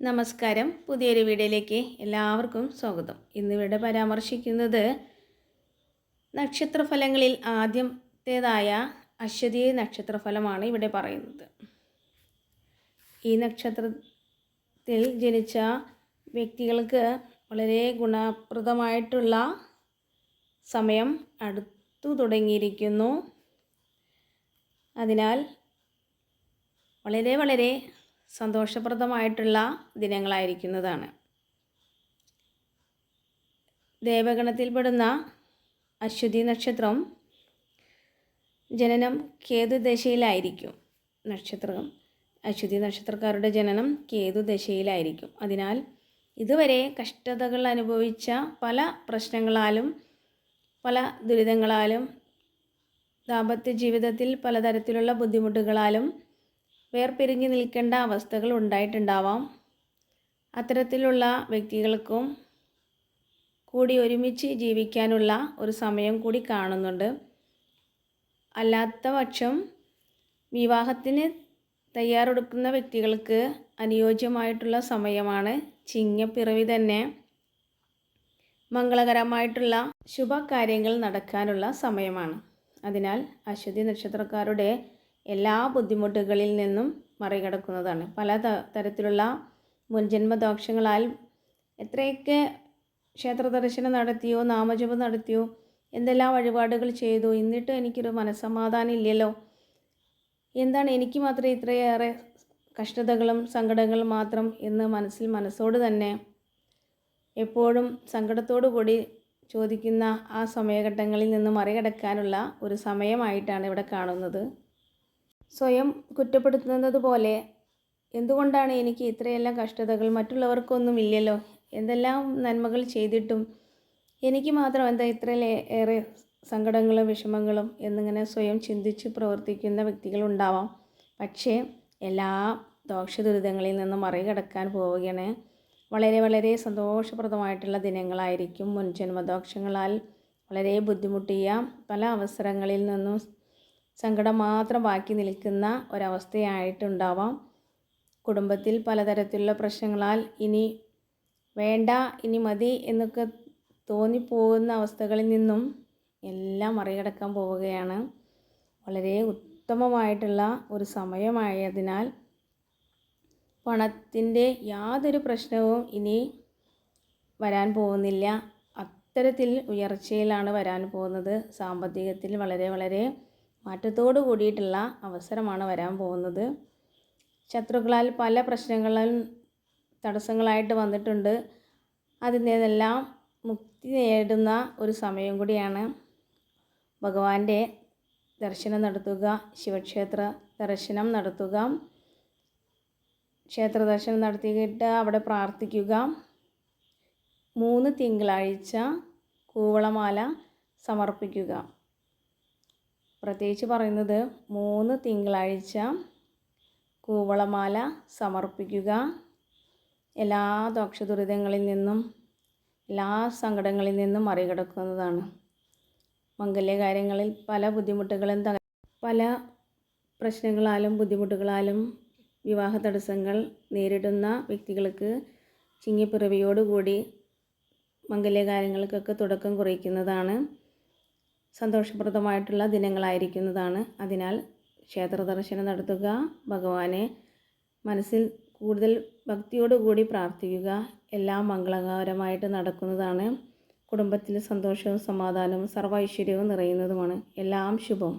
നമസ്കാരം. പുതിയൊരു വീഡിയോയിലേക്ക് എല്ലാവർക്കും സ്വാഗതം. ഇന്നിവിടെ പരാമർശിക്കുന്നത് നക്ഷത്രഫലങ്ങളിൽ ആദ്യത്തേതായ അശ്വതി നക്ഷത്രഫലമാണ് ഇവിടെ പറയുന്നത്. ഈ നക്ഷത്രത്തിൽ ജനിച്ച വ്യക്തികൾക്ക് വളരെ ഗുണപ്രദമായിട്ടുള്ള സമയം അടുത്തു തുടങ്ങിയിരിക്കുന്നു. അതിനാൽ വളരെ വളരെ സന്തോഷപ്രദമായിട്ടുള്ള ദിനങ്ങളായിരിക്കുന്നതാണ്. ദേവഗണത്തിൽപ്പെടുന്ന അശ്വതി നക്ഷത്രം ജനനം കേതു ദശയിലായിരിക്കും. നക്ഷത്രം അശ്വതി നക്ഷത്രക്കാരുടെ ജനനം കേതു ദശയിലായിരിക്കും. അതിനാൽ ഇതുവരെ കഷ്ടതകൾ അനുഭവിച്ച പല പ്രശ്നങ്ങളാലും പല ദുരിതങ്ങളാലും ദാമ്പത്യ ജീവിതത്തിൽ പലതരത്തിലുള്ള ബുദ്ധിമുട്ടുകളാലും വേർപിരിഞ്ഞ് നിൽക്കേണ്ട അവസ്ഥകൾ ഉണ്ടായിട്ടുണ്ടാവാം. അത്തരത്തിലുള്ള വ്യക്തികൾക്കും കൂടി ഒരുമിച്ച് ജീവിക്കാനുള്ള ഒരു സമയം കൂടി കാണുന്നുണ്ട്. അല്ലാത്ത പക്ഷം വിവാഹത്തിന് തയ്യാറെടുക്കുന്ന വ്യക്തികൾക്ക് അനുയോജ്യമായിട്ടുള്ള സമയമാണ്. ചിങ്ങപ്പിറവി തന്നെ മംഗളകരമായിട്ടുള്ള ശുഭകാര്യങ്ങൾ നടക്കാനുള്ള സമയമാണ്. അതിനാൽ അശ്വതി നക്ഷത്രക്കാരുടെ എല്ലാ ബുദ്ധിമുട്ടുകളിൽ നിന്നും മറികടക്കുന്നതാണ്. പല തരത്തിലുള്ള മുൻജന്മദോഷങ്ങളാൽ എത്രയൊക്കെ ക്ഷേത്ര ദർശനം നടത്തിയോ നാമജപം നടത്തിയോ എന്തെല്ലാം വഴിപാടുകൾ ചെയ്തു എന്നിട്ട് എനിക്കൊരു മനസ്സമാധാനം ഇല്ലല്ലോ. എന്താണ് എനിക്ക് മാത്രം ഇത്രയേറെ കഷ്ടതകളും സങ്കടങ്ങളും മാത്രം എന്ന് മനസ്സിൽ മനസ്സോട് തന്നെ എപ്പോഴും സങ്കടത്തോടു കൂടി ചോദിക്കുന്ന ആ സമയഘട്ടങ്ങളിൽ നിന്ന് മറികടക്കാനുള്ള ഒരു സമയമായിട്ടാണ് ഇവിടെ കാണുന്നത്. സ്വയം കുറ്റപ്പെടുത്തുന്നത് പോലെ എന്തുകൊണ്ടാണ് എനിക്ക് ഇത്രയെല്ലാം കഷ്ടതകൾ? മറ്റുള്ളവർക്കൊന്നും ഇല്ലല്ലോ എന്തെല്ലാം നന്മകൾ ചെയ്തിട്ടും എനിക്ക് മാത്രം എന്താ ഇത്രയേറെ സങ്കടങ്ങളും വിഷമങ്ങളും എന്നിങ്ങനെ സ്വയം ചിന്തിച്ച് പ്രവർത്തിക്കുന്ന വ്യക്തികളുണ്ടാവാം പക്ഷേ എല്ലാ ദോഷദുരിതങ്ങളിൽ നിന്നും മറികടക്കാൻ പോവുകയാണ്. വളരെ വളരെ സന്തോഷപ്രദമായിട്ടുള്ള ദിനങ്ങളായിരിക്കും മുൻജന്മദോഷങ്ങളാൽ വളരെ ബുദ്ധിമുട്ടിയ പല അവസരങ്ങളിൽ നിന്നും സങ്കടം മാത്രം ബാക്കി നിൽക്കുന്ന ഒരവസ്ഥയായിട്ടുണ്ടാവാം. കുടുംബത്തിൽ പലതരത്തിലുള്ള പ്രശ്നങ്ങളാൽ ഇനി വേണ്ട ഇനി മതി എന്നൊക്കെ തോന്നിപ്പോകുന്ന അവസ്ഥകളിൽ നിന്നും എല്ലാം മറികടക്കാൻ പോവുകയാണ്. വളരെ ഉത്തമമായിട്ടുള്ള ഒരു സമയമായതിനാൽ പണത്തിന്റെ യാതൊരു പ്രശ്നവും ഇനി വരാൻ പോകുന്നില്ല. അത്തരത്തിൽ ഉയർച്ചയിലാണ് വരാൻ പോകുന്നത്. സാമ്പത്തികത്തിൽ വളരെ വളരെ മാറ്റത്തോട് കൂടിയിട്ടുള്ള അവസരമാണ് വരാൻ പോകുന്നത്. ശത്രുക്കളാൽ പല പ്രശ്നങ്ങളും തടസ്സങ്ങളായിട്ട് വന്നിട്ടുണ്ട്. അതിന്റെതെല്ലാം മുക്തി നേടുന്ന ഒരു സമയം കൂടിയാണ് ഭഗവാന്റെ ദർശനം നടത്തുക ശിവക്ഷേത്ര ദർശനം നടത്തുക ക്ഷേത്ര ദർശനം നടത്തിയിട്ട് അവിടെ പ്രാർത്ഥിക്കുക. മൂന്ന് തിങ്കളാഴ്ച കൂവളമാല സമർപ്പിക്കുക. പ്രത്യേകിച്ച് പറയുന്നത് മൂന്ന് തിങ്കളാഴ്ച കൂവളമാല സമർപ്പിക്കുക. എല്ലാ ദോഷദുരിതങ്ങളിൽ നിന്നും എല്ലാ സങ്കടങ്ങളിൽ നിന്നും മറികടക്കുന്നതാണ്. മംഗല്യകാര്യങ്ങളിൽ പല ബുദ്ധിമുട്ടുകളും പല പ്രശ്നങ്ങളാലും ബുദ്ധിമുട്ടുകളാലും വിവാഹ തടസ്സങ്ങൾ നേരിടുന്ന വ്യക്തികൾക്ക് ചിങ്ങിപ്പിറവിയോടുകൂടി മംഗല്യകാര്യങ്ങൾക്കൊക്കെ തുടക്കം കുറിക്കുന്നതാണ്. സന്തോഷപ്രദമായിട്ടുള്ള ദിനങ്ങളായിരിക്കുന്നതാണ്. അതിനാൽ ക്ഷേത്ര ദർശനം നടത്തുക ഭഗവാനെ മനസ്സിൽ കൂടുതൽ ഭക്തിയോടുകൂടി പ്രാർത്ഥിക്കുക എല്ലാം മംഗളകരമായിട്ട് നടക്കുന്നതാണ്. കുടുംബത്തിൽ സന്തോഷവും സമാധാനവും സർവ ഐശ്വര്യവും നിറയുന്നതുമാണ്. എല്ലാം ശുഭം.